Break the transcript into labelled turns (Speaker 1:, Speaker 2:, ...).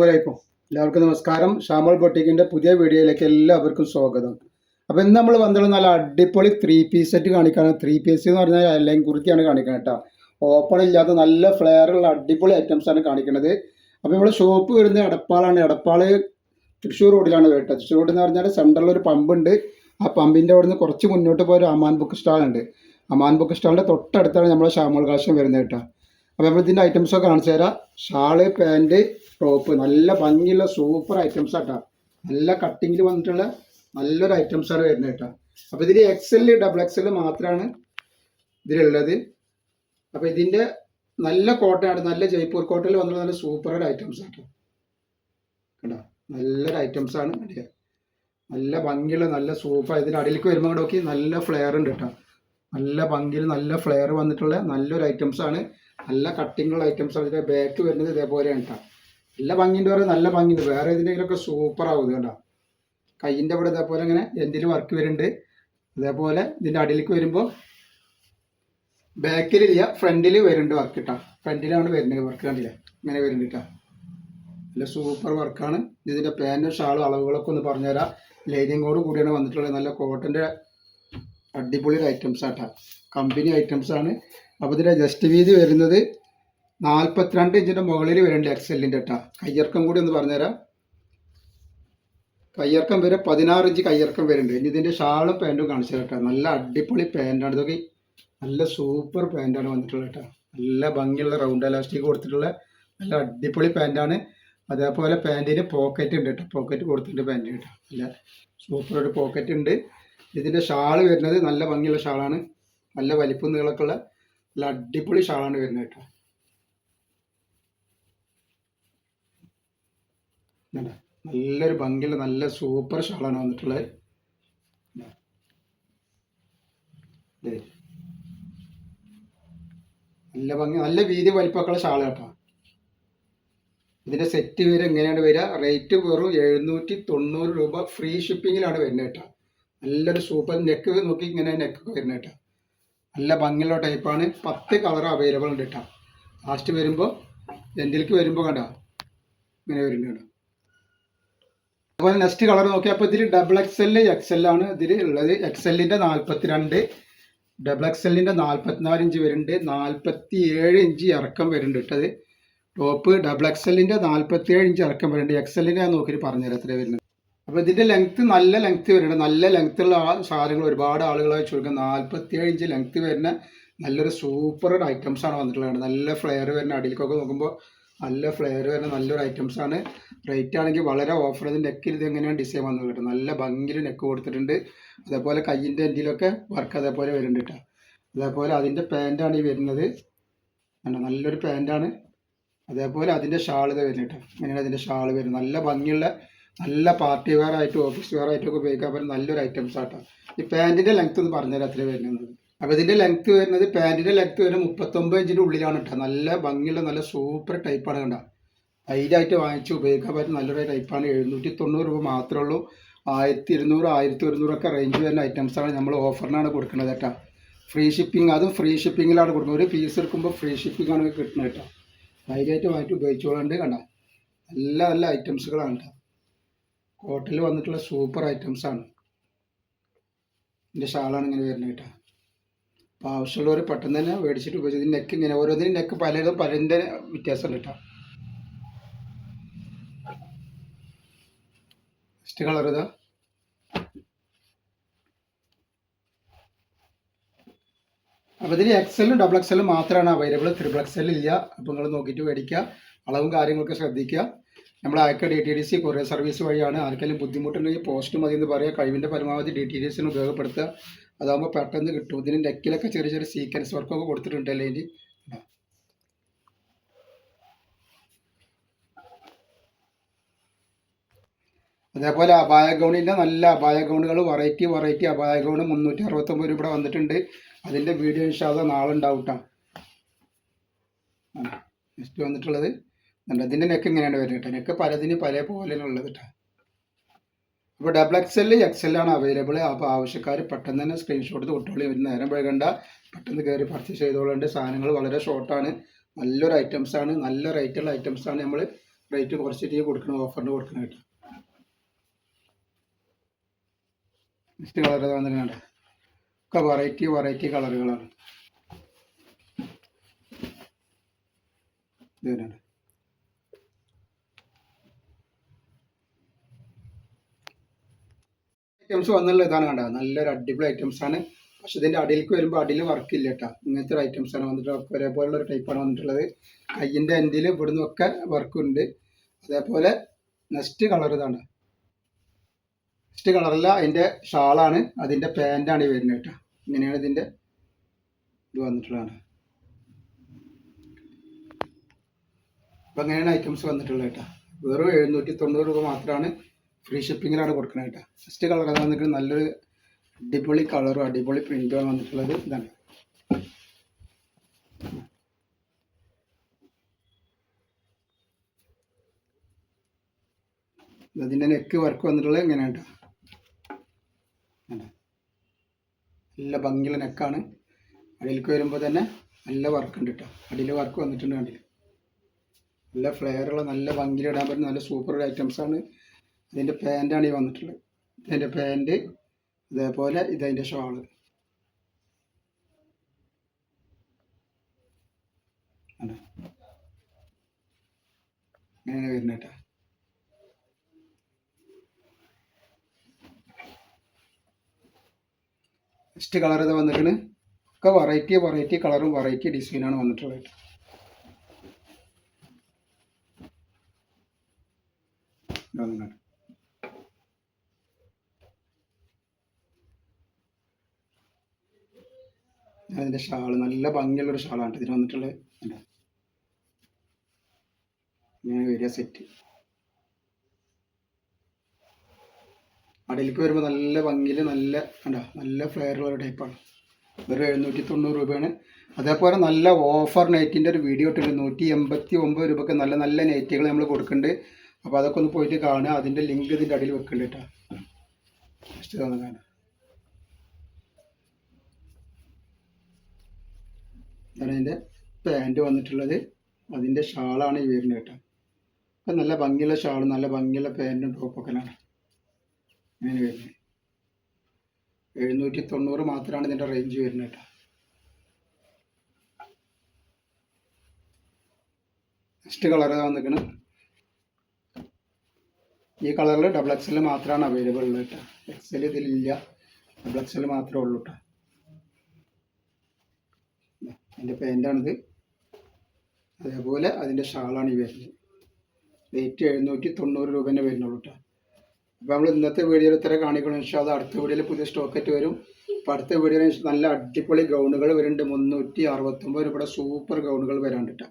Speaker 1: അസ്സലാമലൈക്കും എല്ലാവർക്കും നമസ്കാരം. ഷാമോൾ ബൊട്ടിക്കിന്റെ പുതിയ വീഡിയോയിലേക്ക് എല്ലാവർക്കും സ്വാഗതം. അപ്പോൾ ഇന്ന് നമ്മൾ വന്നിട്ടുള്ള നല്ല അടിപൊളി ത്രീ പീസ് സെറ്റ് കാണിക്കാണ്. ത്രീ പീസ് എന്ന് പറഞ്ഞാൽ എല്ലാം കുർത്തിയാണ് കാണിക്കുന്നത് കേട്ടോ ഓപ്പൺ ഇല്ലാത്ത നല്ല ഫ്ലെയറുള്ള അടിപൊളി ഐറ്റംസ് ആണ് കാണിക്കുന്നത്. അപ്പോൾ നമ്മൾ ഷോപ്പ് വരുന്നത് എടപ്പാളാണ്. എടപ്പാൾ തൃശ്ശൂർ റോഡിലാണ് കേട്ടോ. തൃശ്ശൂർ റോഡ് എന്ന് പറഞ്ഞാൽ സെൻട്രലിൽ ഒരു പമ്പുണ്ട് ആ പമ്പിന്റെ അവിടെ നിന്ന് കുറച്ച് മുന്നോട്ട് പോയ ഒരു അമാൻ ബുക്ക് സ്റ്റാളുണ്ട് അമാൻ ബുക്ക് സ്റ്റാളിന്റെ തൊട്ടടുത്താണ് നമ്മൾ ഷാമോൾ കാശം വരുന്നത് കേട്ടോ. അപ്പോൾ നമ്മൾ ഇതിന്റെ ഐറ്റംസൊക്കെ കാണിച്ചു തരാം ഷാൾ പാന്റ് ടോപ്പ് നല്ല ഭംഗിയുള്ള സൂപ്പർ ഐറ്റംസ് ആട്ടാ. നല്ല കട്ടിങ്ങിൽ വന്നിട്ടുള്ള നല്ലൊരു ഐറ്റംസ് ആണ് വരുന്നത് കേട്ടോ. അപ്പോൾ ഇതിൽ എക്സൽ ഡബിൾ എക്സൽ മാത്രമാണ് ഇതിലുള്ളത്. അപ്പോൾ ഇതിന്റെ നല്ല കോട്ടയാണ് നല്ല ജയ്പൂർ കോട്ടയിൽ വന്നുള്ള നല്ല സൂപ്പർ ഒരു ഐറ്റംസ് ആട്ടോ. കേട്ടോ നല്ലൊരു ഐറ്റംസ് ആണ് കണ്ടില്ലേ നല്ല ഭംഗിയുള്ള നല്ല സൂപ്പർ ഇതിന്റെ അടിയിലേക്ക് വരുമ്പോൾ നോക്കി. നല്ല ഫ്ലെയർ ഉണ്ട് കേട്ടോ. നല്ല ഭംഗിയിൽ നല്ല ഫ്ലെയർ വന്നിട്ടുള്ള നല്ലൊരു ഐറ്റംസ് ആണ്. നല്ല കട്ടിങ്ങുള്ള ഐറ്റംസ് ആണ്. ഇതിന്റെ ബാക്ക് വരുന്നത് ഇതേപോലെയാണ് കേട്ടോ. നല്ല ഭംഗിന്റെ വേറെ നല്ല ഭംഗിയുണ്ട്. വേറെ ഇതിന്റെയൊക്കെ സൂപ്പർ ആവും കേട്ടോ കയ്യിന്റെ അവിടെ ഇതേപോലെ ഇങ്ങനെ എന്തിൽ വർക്ക് വരുന്നുണ്ട്. അതേപോലെ ഇതിന്റെ അടിയിലേക്ക് വരുമ്പോൾ ബാക്കിലില്ല ഫ്രണ്ടിൽ വരുന്നുണ്ട് വർക്ക് കേട്ടോ ഫ്രണ്ടിലാണ് വരുന്നത് വർക്ക് കണ്ടില്ല? ഇങ്ങനെ വരുന്നുണ്ട് കേട്ടോ നല്ല സൂപ്പർ വർക്കാണ് ഇതിന്റെ പാന്റും ഷാളും അളവുകളൊക്കെ ഒന്ന് പറഞ്ഞുതരാം. ലൈനിങ്ങോട് കൂടിയാണ് വന്നിട്ടുള്ളത്. നല്ല കോട്ടന്റെ അടിപൊളി ഐറ്റംസ് ആട്ടാ കമ്പനി ഐറ്റംസ് ആണ്. അപ്പോൾ ഇതിന്റെ ജസ്റ്റ് വീതി വരുന്നത് നാൽപ്പത്തിരണ്ട് ഇഞ്ചിന്റെ മുകളിൽ വരുന്നുണ്ട് എക്സെല്ലിന്റെ കേട്ടോ കയ്യിറക്കം കൂടി ഒന്ന് പറഞ്ഞുതരാം. കയ്യിറക്കം വരെ പതിനാറ് ഇഞ്ച് കയ്യിറക്കം വരുന്നുണ്ട്. ഇനി ഇതിന്റെ ഷാളും പാന്റും കാണിച്ചു കേട്ടോ നല്ല അടിപൊളി പാന്റാണ് ഇതൊക്കെ. നല്ല സൂപ്പർ പാന്റാണ് വന്നിട്ടുള്ളത് കേട്ടോ നല്ല ഭംഗിയുള്ള റൗണ്ട് എലാസ്റ്റിക് കൊടുത്തിട്ടുള്ള നല്ല അടിപൊളി പാന്റാണ് അതേപോലെ പാന്റിന് പോക്കറ്റ് ഉണ്ട് കേട്ടോ പോക്കറ്റ് കൊടുത്തിട്ടുണ്ട് പാന്റ് കേട്ടോ നല്ല സൂപ്പർ ഒരു പോക്കറ്റ് ഉണ്ട്. ഇതിന്റെ ഷാൾ വരുന്നത് നല്ല ഭംഗിയുള്ള ഷാളാണ്. നല്ല വലിപ്പം നീളക്കുള്ള നല്ല അടിപൊളി ഷാളാണ് വരുന്നത് കേട്ടോ നല്ലൊരു ഭംഗിയുള്ള നല്ല സൂപ്പർ ഷാളാണ് വന്നിട്ടുള്ളത്. നല്ല ഭംഗി നല്ല വീതി വലിപ്പമൊക്കെയുള്ള ഷാള കേട്ടോ. ഇതിന്റെ സെറ്റ് വരെ എങ്ങനെയാണ് വരിക? റേറ്റ് വെറും എഴുന്നൂറ്റി തൊണ്ണൂറ് രൂപ ഫ്രീ ഷിപ്പിങ്ങിലാണ് വരുന്നത് കേട്ടോ. നല്ലൊരു സൂപ്പർ നെക്ക് നോക്കി ഇങ്ങനെ നെക്കൊക്കെ വരുന്നത് കേട്ടോ. നല്ല ഭംഗിയുള്ള ടൈപ്പാണ് പത്ത് കളർ അവൈലബിൾ ഉണ്ട് കേട്ടോ. ലാസ്റ്റ് വരുമ്പോൾ എന്റെലേക്ക് വരുമ്പോൾ കണ്ടോ? ഇങ്ങനെ വരുന്നുണ്ട് അതുപോലെ നെക്സ്റ്റ് കളർ നോക്കിയാൽ അപ്പോൾ ഇതിൽ double X L X L ആണ് ഇതിൽ ഉള്ളത് എക്സ് എല്ലിന്റെ നാൽപ്പത്തിരണ്ട് ഡബിൾ എക്സ് എല്ലിന്റെ നാൽപ്പത്തിനാല് ഇഞ്ച് വരുന്നുണ്ട്. നാൽപ്പത്തി ഏഴ് ഇഞ്ച് ഇറക്കം വരുന്നുണ്ട് ഇട്ടത് ടോപ്പ് ഡബിൾ എക്സ് എല്ലിന്റെ നാൽപ്പത്തി ഏഴ് ഇഞ്ച് ഇറക്കം വരുന്നുണ്ട്. എക്സ് എല്ലിന്റെ ഞാൻ നോക്കിയിട്ട് പറഞ്ഞുതരാം എത്ര വരുന്നത്. അപ്പോൾ ഇതിന്റെ ലെങ്ത്ത് നല്ല ലെങ്ത്ത് വരുന്നുണ്ട്. നല്ല ലെങ്ത്തുള്ള സാധനങ്ങൾ ഒരുപാട് ആളുകളായി ചോദിക്കുക നാൽപ്പത്തി ഏഴ് ഇഞ്ച് ലെങ്ത്ത് വരുന്ന നല്ലൊരു സൂപ്പർ ഐറ്റംസ് ആണ് വന്നിട്ടുള്ളത്. നല്ല ഫ്ലെയർ വരുന്ന അടിയിലേക്കൊക്കെ നോക്കുമ്പോൾ നല്ല ഫ്ലെയർ വരുന്ന നല്ലൊരു ഐറ്റംസ് ആണ്. റേറ്റ് ആണെങ്കിൽ വളരെ ഓഫർ ഇത് നെക്കിൽ ഇത് എങ്ങനെയാണ് ഡിസൈൻ വന്നത് കേട്ടോ. നല്ല ഭംഗിയിൽ നെക്ക് കൊടുത്തിട്ടുണ്ട്. അതേപോലെ കയ്യിന്റെ എൻഡിലൊക്കെ വർക്ക് അതേപോലെ വരുന്നുണ്ട് കേട്ടോ. അതേപോലെ അതിന്റെ പാന്റാണ് ഈ വരുന്നത്. നല്ലൊരു പാന്റാണ് അതേപോലെ അതിന്റെ വരുന്നത് കേട്ടോ. ഇങ്ങനെയാണ് അതിന്റെ ഷാൾ വരുന്നത്. നല്ല ഭംഗിയുള്ള നല്ല പാർട്ടി വെയർ ആയിട്ടും ഓഫീസ് വെയർ ആയിട്ടും ഒക്കെ ഉപയോഗിക്കാൻ പറ്റുന്ന നല്ലൊരു ഐറ്റംസ് ആട്ടോ ഈ പാന്റിന്റെ ലെങ്ത് ഒന്ന് പറഞ്ഞുതരാം അത്രേ വരുന്നത്. അപ്പോൾ ഇതിന്റെ ലെങ്ത് വരുന്നത് പാന്റിന്റെ ലെങ്ത് വരുന്നത് മുപ്പത്തൊമ്പത് ഇഞ്ചിന്റെ ഉള്ളിലാണ് കേട്ടോ. നല്ല ഭംഗിയുള്ള നല്ല സൂപ്പർ ടൈപ്പാണ് കണ്ടോ. ധൈര്യമായിട്ട് വാങ്ങിച്ചു ഉപയോഗിക്കാൻ പറ്റുന്ന നല്ലൊരു ടൈപ്പാണ് എഴുന്നൂറ്റി തൊണ്ണൂറ് രൂപ മാത്രമേ ഉള്ളൂ. ആയിരത്തി ഇരുന്നൂറ് ആയിരത്തി ഒരുന്നൂറൊക്കെ റേഞ്ച് വരുന്ന ഐറ്റംസാണ് നമ്മൾ ഓഫറിനാണ് കൊടുക്കുന്നത് കേട്ടോ. ഫ്രീ ഷിപ്പിംഗ് അതും ഫ്രീ ഷിപ്പിങ്ങിലാണ് കൊടുക്കുന്നത്. ഒരു പീസ് എടുക്കുമ്പോൾ ഫ്രീ ഷിപ്പിംഗ് ആണ് കിട്ടുന്നത് കേട്ടോ. ധൈര്യമായിട്ട് വാങ്ങി ഉപയോഗിച്ചോളാണ്ട് കണ്ട. നല്ല നല്ല ഐറ്റംസുകളാണ് കേട്ടോ. കോട്ടയിൽ വന്നിട്ടുള്ള സൂപ്പർ ഐറ്റംസ് ആണ്. ഇതിന്റെ ഷാളാണ് ഇങ്ങനെ വരുന്നത് കേട്ടോ. അപ്പോൾ ആവശ്യമുള്ളവർ പെട്ടെന്ന് തന്നെ മേടിച്ചിട്ട് ഉപയോഗിച്ചു ഇതിന്റെ നെക്ക് ഇങ്ങനെ ഓരോന്നിനും നെക്ക് പലതും പലതിന്റെ വ്യത്യാസമുണ്ട് കേട്ടോ. നെക്സ്റ്റ് കളർ ഇതാ അപ്പോൾ ഇതിൽ എക്സലും ഡബിൾ എക്സലും മാത്രമാണ് അവൈലബിൾ ത്രിബിൾ എക്സൽ ഇല്ല. അപ്പോൾ നിങ്ങൾ നോക്കിയിട്ട് മേടിക്കുക അളവും കാര്യങ്ങളൊക്കെ ശ്രദ്ധിക്കുക നമ്മൾ അയക്ക D T D C courier service വഴിയാണ്. ആർക്കെങ്കിലും ബുദ്ധിമുട്ടുണ്ടെങ്കിൽ പോസ്റ്റ് മതി എന്ന് പറയുക കഴിവിന്റെ പരമാവധി ഡി ടി ഡി സിന് ഉപയോഗപ്പെടുത്തുക. അതാകുമ്പോൾ പെട്ടെന്ന് കിട്ടും. ഇതിന് നെക്കിലൊക്കെ ചെറിയ ചെറിയ സീക്വൻസ് വർക്കൊക്കെ കൊടുത്തിട്ടുണ്ട് അല്ലേ ഇനി അതേപോലെ അപായ ഗൗണിന്റെ നല്ല അപായ ഗൗണുകൾ വെറൈറ്റി വെറൈറ്റി അപായ ഗൗണ് മുന്നൂറ്റി അറുപത്തൊമ്പത് രൂപ വന്നിട്ടുണ്ട്. അതിന്റെ വീഡിയോ ഇൻഷാല്ല നാളെ ഉണ്ടാവും കേട്ടോ നെക്സ്റ്റ് വന്നിട്ടുള്ളത്. ഇതിന്റെ നെക്ക് ഇങ്ങനെയാണ് വരുന്നത് നെക്ക് പലതിന് പല പോലെയാണ് ഉള്ളത് കേട്ടോ അപ്പോൾ double X L X L ആണ് അവൈലബിൾ അപ്പോൾ ആവശ്യക്കാർ പെട്ടെന്ന് തന്നെ സ്ക്രീൻഷോട്ട് തൊട്ടോളി ഒരു നേരം വൈകണ്ട പെട്ടെന്ന് കയറി പർച്ചേസ് ചെയ്തോളുണ്ട്. സാധനങ്ങൾ വളരെ ഷോർട്ടാണ് നല്ലൊരു ഐറ്റംസ് ആണ്. നല്ല റേറ്റുള്ള ഐറ്റംസ് ആണ് നമ്മൾ റേറ്റ് കുറച്ചിട്ട് കൊടുക്കണം ഓഫറിന് കൊടുക്കണം കേട്ടോ. നെക്സ്റ്റ് കളർ വന്നിട്ടുണ്ട് ഒക്കെ വെറൈറ്റി വെറൈറ്റി കളറുകളാണ് ഇതിനാണ് ഐറ്റംസ് വന്നുള്ള ഇതാണ് കണ്ടത്. നല്ലൊരു അടിപൊളി ഐറ്റംസ് ആണ്. പക്ഷെ ഇതിന്റെ അടിയിലേക്ക് വരുമ്പോൾ അടിയിൽ വർക്ക് ഇല്ല കേട്ടോ ഇങ്ങനത്തെ ഒരു ഐറ്റംസ് ആണ് വന്നിട്ട് ഒക്കെ ഒരേപോലുള്ള ഒരു ടൈപ്പാണ് വന്നിട്ടുള്ളത്. കയ്യിന്റെ എൻഡിൽ ഇവിടുന്ന് ഒക്കെ വർക്ക് ഉണ്ട്. അതേപോലെ നെക്സ്റ്റ് കളർ ഇതാണ്. നെക്സ്റ്റ് കളറല്ല അതിന്റെ ഷാളാണ്. അതിന്റെ പാന്റാണ് ഈ വരുന്നത് കേട്ടോ ഇങ്ങനെയാണ് ഇതിന്റെ ഇത് വന്നിട്ടുള്ളതാണ്. അപ്പം അങ്ങനെയാണ് ഐറ്റംസ് വന്നിട്ടുള്ളത് കേട്ടോ വെറും എഴുന്നൂറ്റി തൊണ്ണൂറ് രൂപ മാത്രമാണ് ഫ്രീ ഷിപ്പിങ്ങിലാണ് കൊടുക്കുന്നത് കേട്ടോ. ഫസ്റ്റ് കളർ അത് വന്നിട്ട് നല്ലൊരു അടിപൊളി കളറും അടിപൊളി പ്രിന്റും വന്നിട്ടുള്ളത്. ഇതാണ്. അതിന്റെ നെക്ക് വർക്ക് വന്നിട്ടുള്ളത് ഇങ്ങനെ കേട്ടോ? നല്ല ഭംഗിയുള്ള നെക്കാണ് അടിയിലേക്ക് വരുമ്പോൾ തന്നെ നല്ല വർക്ക് ഉണ്ട് കേട്ടോ. അടിയിൽ വർക്ക് വന്നിട്ടുണ്ട് കണ്ടില്ല? നല്ല ഫ്ലെയറുള്ള നല്ല ഭംഗിയിൽ ഇടാൻ പറ്റുന്ന നല്ല സൂപ്പർ ഐറ്റംസ് ആണ് ഇതിന്റെ പാന്റാണ് ഈ വന്നിട്ടുള്ളത്. ഇതിന്റെ പാന്റ് ഇതേപോലെ ഇതതിന്റെ ഷോൾ. ഇങ്ങനെ വരുന്നത് നെക്സ്റ്റ് കളർ ഇത് വന്നിട്ടുണ്ട് ഒക്കെ വെറൈറ്റി വെറൈറ്റി കളറും വെറൈറ്റി ഡിസൈനാണ് വന്നിട്ടുള്ളത്. കേട്ടോ അതിന്റെ ഷാൾ നല്ല ഭംഗിയുള്ളൊരു ഷാളാണ് ഇതിന് വന്നിട്ടുള്ളത്? ഇങ്ങനെ വരിക സെറ്റ് അടിയിലേക്ക് വരുമ്പോൾ നല്ല ഭംഗിയിൽ നല്ല കണ്ടോ? നല്ല ഫ്ലെയറുള്ള ടൈപ്പാണ് ഒരു എഴുന്നൂറ്റി തൊണ്ണൂറ് രൂപയാണ്. അതേപോലെ നല്ല ഓഫർ നൈറ്റിന്റെ ഒരു വീഡിയോ ഇട്ടുണ്ട് നൂറ്റി എൺപത്തി ഒമ്പത് രൂപയ്ക്ക് നല്ല നല്ല നൈറ്റുകൾ നമ്മൾ കൊടുക്കുന്നുണ്ട്. അപ്പോൾ അതൊക്കെ ഒന്ന് പോയിട്ട് കാണുക. അതിന്റെ ലിങ്ക് ഇതിന്റെ അടിയിൽ വെക്കുന്നുണ്ട് കേട്ടോ. കാണാം. ഇതാണ് അതിന്റെ പാന്റ് വന്നിട്ടുള്ളത്. അതിന്റെ ഷാളാണ് ഈ വരുന്നത് കേട്ടോ. അപ്പം നല്ല ഭംഗിയുള്ള ഷാളും നല്ല ഭംഗിയുള്ള പാന്റും ടോപ്പൊക്കെയാണ് അങ്ങനെ വരുന്നത്. എഴുന്നൂറ്റി തൊണ്ണൂറ് മാത്രമാണ് ഇതിന്റെ റേഞ്ച് വരുന്നത് കേട്ടോ. നെക്സ്റ്റ് കളർ വന്നിരിക്കണം. ഈ കളറിൽ ഡബിൾ എക്സൽ മാത്രമാണ് അവൈലബിൾ ഉള്ളത് കേട്ടോ. എക്സൽ ഇതിലില്ല. ഡബിൾ എക്സൽ മാത്രമേ ഉള്ളൂ കേട്ടോ. അതിന്റെ പാന്റാണിത് അതേപോലെ അതിന്റെ ഷാളാണ് ഈ വരുന്നത്. റേറ്റ് എഴുന്നൂറ്റി തൊണ്ണൂറ് രൂപേന്റെ വരുന്നുള്ളൂ കേട്ടോ അപ്പോൾ നമ്മൾ ഇന്നത്തെ വീഡിയോയിൽ ഇത്ര കാണിക്കണം. പക്ഷേ അത് അടുത്ത വീഡിയോയിൽ പുതിയ സ്റ്റോക്കറ്റ് വരും. അപ്പോൾ അടുത്ത വീഡിയോയിൽ നല്ല അടിപൊളി ഗൗണുകൾ വരുന്നുണ്ട്. മുന്നൂറ്റി അറുപത്തൊമ്പത് രൂപയുടെ സൂപ്പർ ഗൗണുകൾ വരാണ്ട് കേട്ടോ